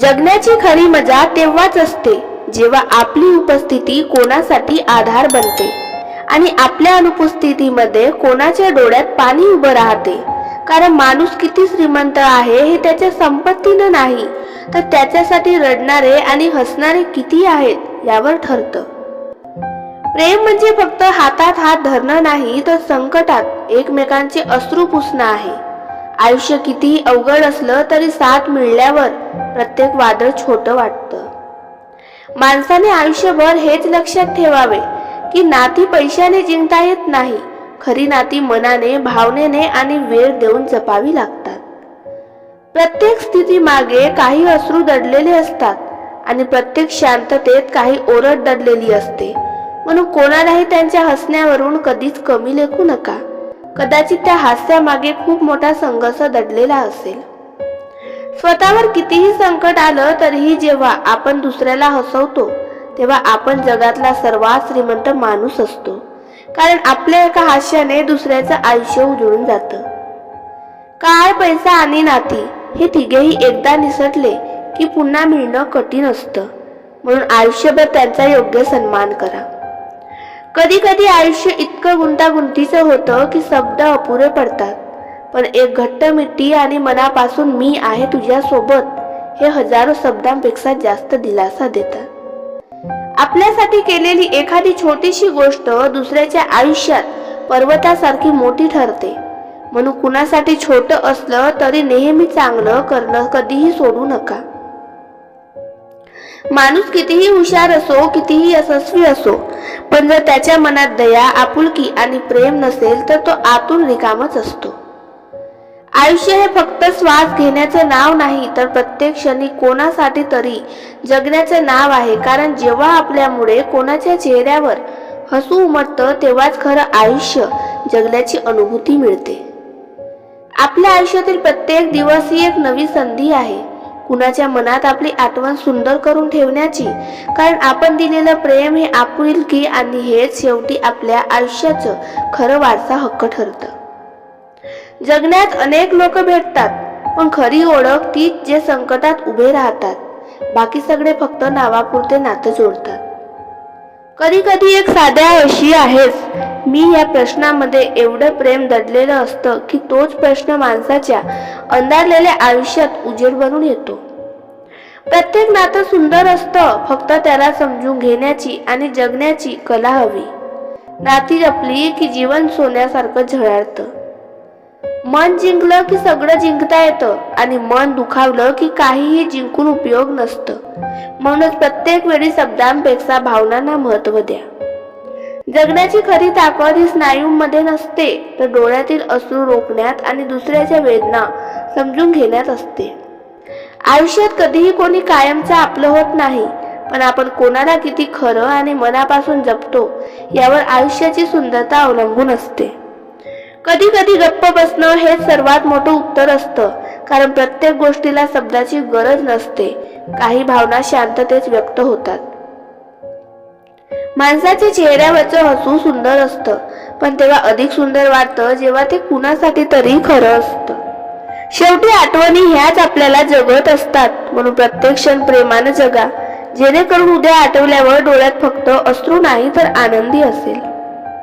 जगण्याची खरी मजा तेव्हाच असते जेव्हा आपली उपस्थिती कोणासाठी आधार बनते आणि आपल्या अनुपस्थितीमध्ये कोणाच्या डोळ्यात पाणी उभं राहते. कारण माणूस किती श्रीमंत आहे हे त्याच्या संपत्तीनं नाही तर त्याच्यासाठी रडणारे आणि हसणारे किती आहेत यावर ठरतं. प्रेम म्हणजे फक्त हातात हात धरणं नाही तर संकटात एकमेकांचे अश्रू पुसणं आहे. आयुष्य कितीही अवघड असलं तरी साथ मिळल्यावर प्रत्येक वादळ छोटं वाटतं. माणसाने आयुष्यभर हेच लक्षात ठेवावे की नाती पैशाने जिंकता येत नाही खरी नाती मनाने भावनेने आणि वेळ देऊन जपावी लागतात. प्रत्येक स्थिती मागे काही अश्रू दडलेले असतात आणि प्रत्येक शांततेत काही ओरड दडलेली असते. म्हणून कोणालाही त्यांच्या हसण्यावरून कधीच कमी लेखू नका. कदाचित त्या हास्यामागे खूप मोठा संघर्ष दडलेला असेल. स्वतःवर कितीही संकट आलं तरीही जेव्हा आपण दुसऱ्याला हसवतो तेव्हा आपण जगातला सर्वात श्रीमंत माणूस असतो. कारण आपल्या एका हास्याने दुसऱ्याचं आयुष्य उजळून जातं. काय पैसा आणि नाती हे तिघेही एकदा निसटले की पुन्हा मिळणं कठीण असतं. म्हणून आयुष्यभर त्यांचा योग्य सन्मान करा. कधी कधी आयुष्य इतकं गुंतागुंतीचं होतं की शब्द अपुरे पडतात. पण एक घट्ट मिठी आणि मनापासून मी आहे तुझ्या सोबत हे हजारो शब्दांपेक्षा जास्त दिलासा देतात. आपल्यासाठी केलेली एखादी छोटीशी गोष्ट दुसऱ्याच्या आयुष्यात पर्वतासारखी मोठी ठरते. म्हणून कुणासाठी छोटं असलं तरी नेहमी चांगलं करणं कधीही सोडू नका. माणूस कितीही हुशार असो कितीही यशस्वी असो पण जर त्याच्या मनात दया आपुलकी आणि प्रेम नसेल तर तो आतून रिकामच असतो. आयुष्य हे फक्त श्वास घेण्याचं नाव नाही तर प्रत्येक क्षणी कोणासाठी तरी जगण्याचं नाव आहे कारण जेव्हा आपल्यामुळे कोणाच्या चेहऱ्यावर हसू उमटतं तेव्हाच खरं आयुष्य जगण्याची अनुभूती मिळते. आपल्या आयुष्यातील प्रत्येक दिवस ही एक नवी संधी आहे. कुणाच्या मनात आपली आठवण सुंदर करून ठेवण्याची? कारण आपण दिलेलं प्रेम हे आपुलकी आणि हेच शेवटी आपल्या आयुष्याचं खरं वारसा हक्क ठरतं. जगण्यात अनेक लोक भेटतात पण खरी ओळख तीच जे संकटात उभे राहतात. बाकी सगळे फक्त नावापुरते नातं जोडतात. कधी कधी एक साध्या अशी आहेस मी या प्रश्नामध्ये एवढं प्रेम दडलेलं असतं की तोच प्रश्न माणसाच्या अंधारलेल्या आयुष्यात उजेड बनून येतो. प्रत्येक नातं सुंदर असतं फक्त त्याला समजून घेण्याची आणि जगण्याची कला हवी. नाती जपली की जीवन सोन्यासारखं झळाळतं. मन जिंकलं की सगळं जिंकता येतं आणि मन दुखावलं की काहीही जिंकून उपयोग नसतं. म्हणून प्रत्येक वेळी शब्दांपेक्षा भावनांना महत्त्व द्या. जगण्याची खरी ताकद ही स्नायूंमध्ये नसते तर डोळ्यातील अश्रू रोखण्यात आणि दुसऱ्याच्या वेदना समजून घेण्यात असते. आयुष्यात कधीही कोणी कायमचं आपलं होत नाही पण आपण कोणाला किती खरं आणि मनापासून जपतो यावर आयुष्याची सुंदरता अवलंबून असते. कधी कधी गप्प बसणं हेच सर्वात मोठं उत्तर असतं कारण प्रत्येक गोष्टीला शब्दाची गरज नसते काही भावना शांततेत व्यक्त होतात. माणसाच्या चेहऱ्यावरचं हसू सुंदर असतं. पण तेव्हा अधिक सुंदर वाटतं जेव्हा ते कुणासाठी तरी खरं असतं. शेवटी आठवणी ह्याच आपल्याला जगत असतात. म्हणून प्रत्येक क्षण प्रेमानं जगा. जेणेकरून उद्या आठवल्यावर डोळ्यात फक्त अश्रू नाही तर आनंदी असेल.